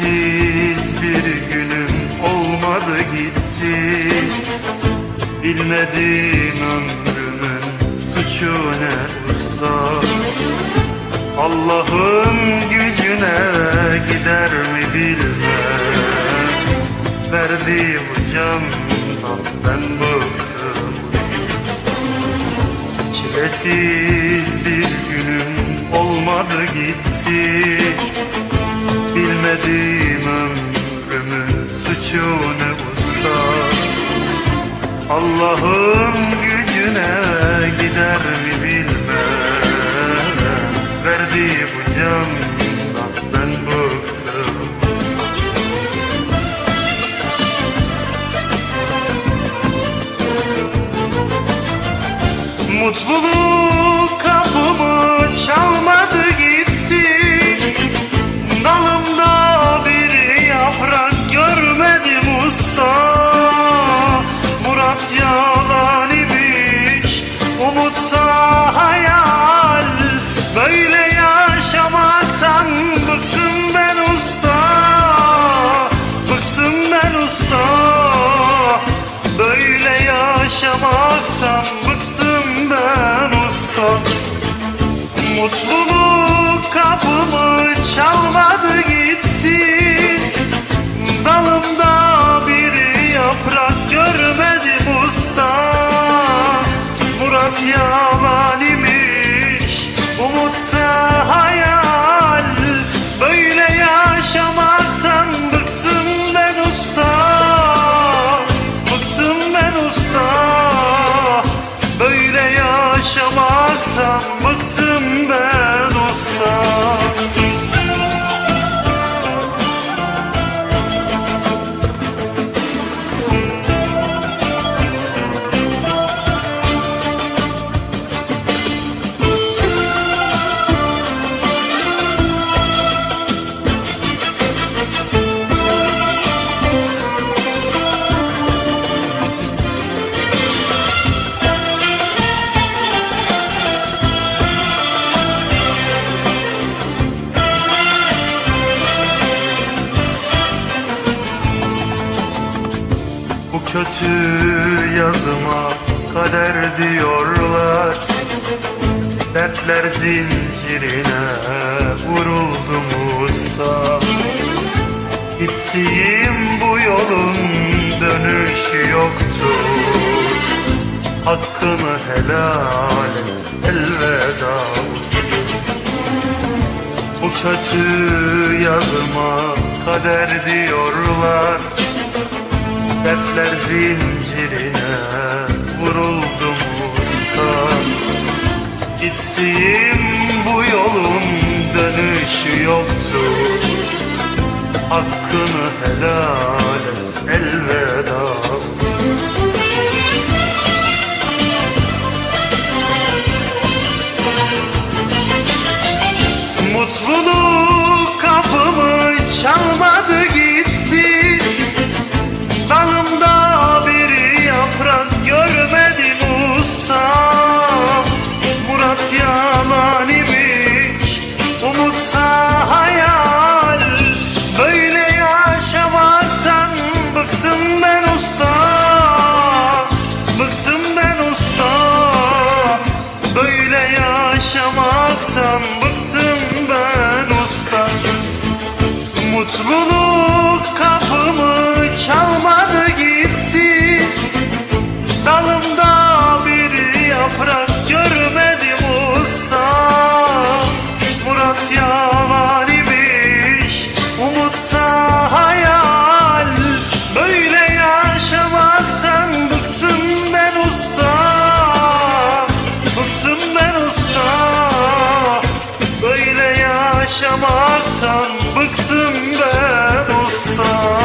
sensiz bir günüm olmadı gitti. Bilmedin ömrümün suçu ne usta. Allah'ın gücüne gider mi bilmem. Verdi bu candan ben bıktım. Çilesiz bir ömrümün suçu ne usta. Allah'ın gücüne gider mi bilmem. Verdiği bu candan ben bıktım. Mutluluk yaşamaktan yaşamaktan bıktım ben usta kötü yazıma kader diyorlar. Dertler zincirine vuruldum usta Gittiğim bu yolun dönüşü yoktur Hakkını helal et elveda. Bu kötü yazıma kader diyorlar Dertler zincirine vuruldum usta Gittiğim bu yolun dönüşü yoktu. Hakkını helal et yaşamaktan bıktım yaşamaktan bıktım ben usta